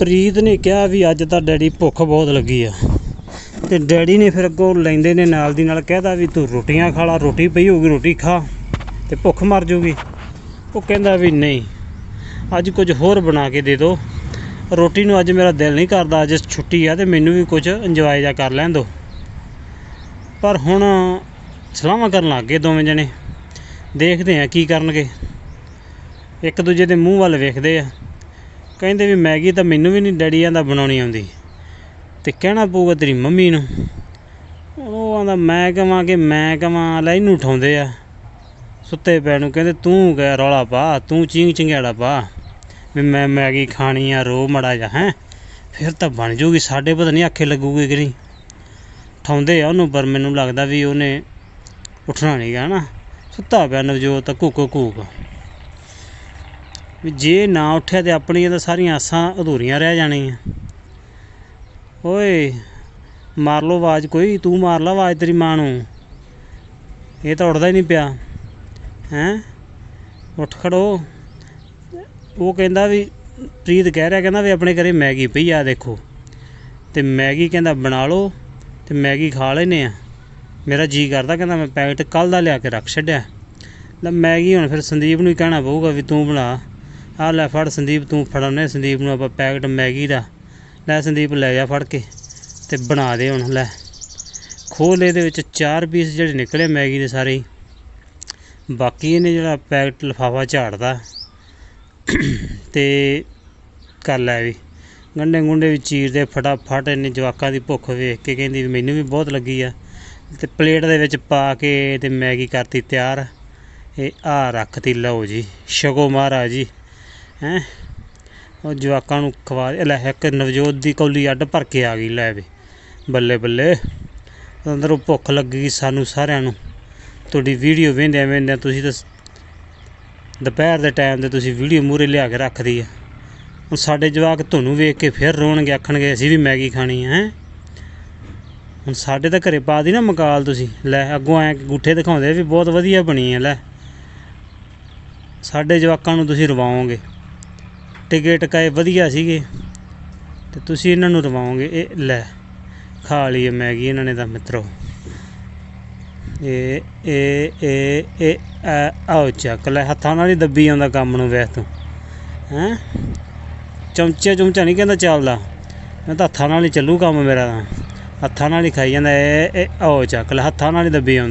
ਪ੍ਰੀਤ ਨੇ ਕਿਹਾ ਵੀ ਅੱਜ ਤਾਂ ਡੈਡੀ ਭੁੱਖ ਬਹੁਤ ਲੱਗੀ ਆ। ਤੇ ਡੈਡੀ ਨੇ ਫਿਰ ਅੱਗੋਂ ਲੈਂਦੇ ਨੇ ਨਾਲ ਦੀ ਨਾਲ ਕਹਿਦਾ ਵੀ ਤੂੰ ਰੋਟੀਆਂ ਖਾ ਲਾ, ਰੋਟੀ ਪਈ ਹੋਊਗੀ, ਰੋਟੀ ਖਾ ਤੇ ਭੁੱਖ ਮਰ ਜੂਗੀ। ਉਹ ਕਹਿੰਦਾ ਵੀ ਨਹੀਂ, ਅੱਜ ਕੁਝ ਹੋਰ ਬਣਾ ਕੇ ਦੇ ਦਿਓ ਰੋਟੀ ਨੂੰ ਅੱਜ ਮੇਰਾ ਦਿਲ ਨਹੀਂ ਕਰਦਾ, ਅੱਜ ਛੁੱਟੀ ਆ ਤੇ ਮੈਨੂੰ ਵੀ ਕੁਝ ਇੰਜੋਏ ਜਾ ਕਰ ਲੈਣ ਦਿਓ ਪਰ ਹੁਣ ਸਲਾਹਾਂ ਕਰਨ ਲੱਗ ਗਏ ਦੋਵੇਂ ਜਣੇ। ਦੇਖਦੇ ਆ ਕੀ ਕਰਨਗੇ। ਇੱਕ ਦੂਜੇ ਦੇ ਮੂੰਹ ਵੱਲ ਵੇਖਦੇ ਆ। ਕਹਿੰਦੇ ਵੀ ਮੈਗੀ ਤਾਂ ਮੈਨੂੰ ਵੀ ਨਹੀਂ ਡੈਡੀ ਦਾ ਬਣਾਉਣੀ ਆਉਂਦੀ। ਤੇ ਕਹਿਣਾ ਪਊਗਾ ਤੇਰੀ ਮੰਮੀ ਨੂੰ। ਉਹ ਆਂਦਾ, ਮੈਂ ਕਹਾਂ ਕਿ ਮੈਂ ਕਹਾਂ ਲੈ ਇਹਨੂੰ ਉਠਾਉਂਦੇ ਆ। ਸੁੱਤੇ ਪੈ ਨੂੰ ਕਹਿੰਦੇ, ਤੂੰ ਕਹਿ ਰੌਲਾ ਪਾ, ਤੂੰ ਚਿੰਗ ਚਿੰਗਿਆੜਾ ਪਾ। ਵੀ ਮੈਂ ਮੈਗੀ ਖਾਣੀ ਆ, ਰੋ ਮੜਾ ਜਾ ਹੈ। ਫਿਰ ਤਾਂ ਬਣ ਜੂਗੀ ਸਾਡੇ ਪਤਾ ਨਹੀਂ ਆਖੇ ਲੱਗੂਗੀ ਕਿ ਨਹੀਂ। ਉਠਾਉਂਦੇ ਆ ਉਹਨੂੰ, ਪਰ ਮੈਨੂੰ ਲੱਗਦਾ ਵੀ ਉਹਨੇ ਉੱਠਣਾ ਨਹੀਂ ਗਾ ਨਾ ਸੁੱਤਾ ਪਿਆ ਨਵਜੋਤ ਘੂਕ ਘੂਕ ਵੀ ਜੇ ਨਾ ਉੱਠਿਆ ਤੇ ਆਪਣੀਆਂ ਤਾਂ ਸਾਰੀਆਂ ਆਸਾਂ ਅਧੂਰੀਆਂ ਰਹਿ ਜਾਣੀਆਂ। ਓਏ, ਮਾਰ ਲੋ ਆਵਾਜ਼ ਕੋਈ, ਤੂੰ ਮਾਰ ਲਾ ਆਵਾਜ਼ ਤੇਰੀ ਮਾਂ ਨੂੰ। ਇਹ ਤਾਂ ਉੱਠਦਾ ਹੀ ਨਹੀਂ ਪਿਆ। ਹੈਂ? ਉੱਠ ਖੜੋ। ਉਹ ਕਹਿੰਦਾ ਵੀ, ਪ੍ਰੀਤ ਕਹਿ ਰਿਹਾ, ਕਹਿੰਦਾ ਵੀ ਆਪਣੇ ਘਰੇ ਮੈਗੀ ਪਈ ਆ, ਦੇਖੋ। ਤੇ ਮੈਗੀ ਕਹਿੰਦਾ ਬਣਾ ਲਓ, ਤੇ ਮੈਗੀ ਖਾ ਲੈਨੇ ਆ। ਮੇਰਾ ਜੀ ਕਰਦਾ, ਕਹਿੰਦਾ ਮੈਂ ਪੈਕਟ ਕੱਲ ਦਾ ਲਿਆ ਕੇ ਰੱਖ ਛੱਡਿਆ। ਲੈ ਮੈਗੀ ਹੁਣ ਫਿਰ ਸੰਦੀਪ ਨੂੰ ਹੀ ਕਹਿਣਾ ਪਊਗਾ ਵੀ ਤੂੰ ਬਣਾ। ਆ ਲੈ ਫੜ ਸੰਦੀਪ, ਤੂੰ ਫੜਾਉਨੇ ਸੰਦੀਪ ਨੂੰ ਆਪਾਂ ਪੈਕਟ ਮੈਗੀ ਦਾ। ਲੈ ਸੰਦੀਪ ਲੈ ਜਾ ਫੜ ਕੇ ਤੇ ਬਣਾ ਦੇ ਹੁਣ, ਲੈ। ਖੋਲ ਇਹਦੇ ਵਿੱਚ ਚਾਰ ਪੀਸ ਜਿਹੜੇ ਨਿਕਲੇ ਮੈਗੀ ਦੇ ਸਾਰੇ ਹੀ। ਬਾਕੀ ਇਹਨੇ ਜਿਹੜਾ ਪੈਕਟ ਲਿਫਾਫਾ ਝਾੜਦਾ। ਤੇ ਕਰ ਲੈ ਵੀ। ਗੰਡੇ ਗੁੰਡੇ ਵੀ ਚੀਰਦੇ ਫਟਾਫਟ ਇਹਨੇ ਜਵਾਕਾਂ ਦੀ ਭੁੱਖ ਵੇਖ ਕੇ ਕਹਿੰਦੀ ਵੀ ਮੈਨੂੰ ਵੀ ਬਹੁਤ ਲੱਗੀ ਆ। ਤੇ ਪਲੇਟ ਦੇ ਵਿੱਚ ਪਾ ਕੇ ਤੇ ਮੈਗੀ ਕਰਤੀ ਤਿਆਰ। ਇਹ ਆ ਰੱਖਤੀ, ਲਓ ਜੀ ਸ਼ਗੋ ਮਹਾਰਾਜ ਜੀ। ਹੈਂ? ਉਹ ਜਵਾਕਾਂ ਨੂੰ ਖਵਾ ਲੈ, ਇੱਕ ਨਵਜੋਤ ਦੀ ਕੌਲੀ ਅੱਡ ਭਰ ਕੇ ਆ ਗਈ, ਲੈ ਵੀ। ਬੱਲੇ ਬੱਲੇ। ਅੰਦਰੋਂ ਭੁੱਖ ਲੱਗੀ ਸਾਨੂੰ ਸਾਰਿਆਂ ਨੂੰ। ਤੁਹਾਡੀ ਵੀਡੀਓ ਵੇਂਦਿਆਂ ਵੇਂਦਿਆਂ ਤੁਸੀਂ ਤਾਂ ਦੁਪਹਿਰ ਦੇ ਟਾਈਮ ਤੇ ਤੁਸੀਂ ਵੀਡੀਓ ਮੂਰੇ ਲਿਆ ਕੇ ਰੱਖਦੀ ਆ। ਹੁਣ ਸਾਡੇ ਜਵਾਕ ਤੁਹਾਨੂੰ ਵੇਖ ਕੇ ਫਿਰ ਰੋਣਗੇ, ਆਖਣਗੇ, ਅਸੀਂ ਵੀ ਮੈਗੀ ਖਾਣੀ ਹੈ ਹੈਂ? ਹੁਣ ਸਾਡੇ ਤਾਂ ਘਰੇ ਪਾ ਦੀ ਨਾ ਮਕਾਲ ਤੁਸੀਂ। ਲੈ, ਅੱਗੋਂ ਐ ਗੁੱਠੇ ਦਿਖਾਉਂਦੇ ਵੀ ਬਹੁਤ ਵਧੀਆ ਬਣੀ ਹੈ ਲੈ। ਸਾਡੇ ਜਵਾਕਾਂ ਨੂੰ ਤੁਸੀਂ ਰਵਾਓਗੇ। ਟਿਕੇ ਟਕਾਏ ਵਧੀਆ ਸੀਗੇ। ਤੇ ਤੁਸੀਂ ਇਹਨਾਂ ਨੂੰ ਰਵਾਓਗੇ ਇਹ ਲੈ, ਖਾ ਲਈ ਇਹ ਮੈਗੀ ਇਹਨਾਂ ਨੇ ਤਾਂ ਮਿੱਤਰੋ। ਇਹ ਇਹ ਇਹ ਇਹ ਆਓ ਚੱਕ ਲੈ, ਹੱਥਾਂ ਨਾਲ ਹੀ ਦੱਬੀ ਆਉਂਦਾ ਕੰਮ ਨੂੰ ਵੇਖ ਤੂੰ। ਹੈਂ? ਚਮਚੇ ਚਮਚਾ ਨਹੀਂ ਕਹਿੰਦਾ ਚੱਲਦਾ। ਮੈਂ ਤਾਂ ਹੱਥਾਂ ਨਾਲ ਹੀ ਚੱਲੂ ਕੰਮ ਮੇਰਾ ਤਾਂ। ਹੱਥਾਂ ਨਾਲ ਹੀ ਖਾਈ ਜਾਂਦਾ ਇਹ ਇਹ ਆਓ ਚੱਕ ਲੈ, ਹੱਥਾਂ ਨਾਲ ਹੀ ਦੱਬੀ ਆਉਂਦਾ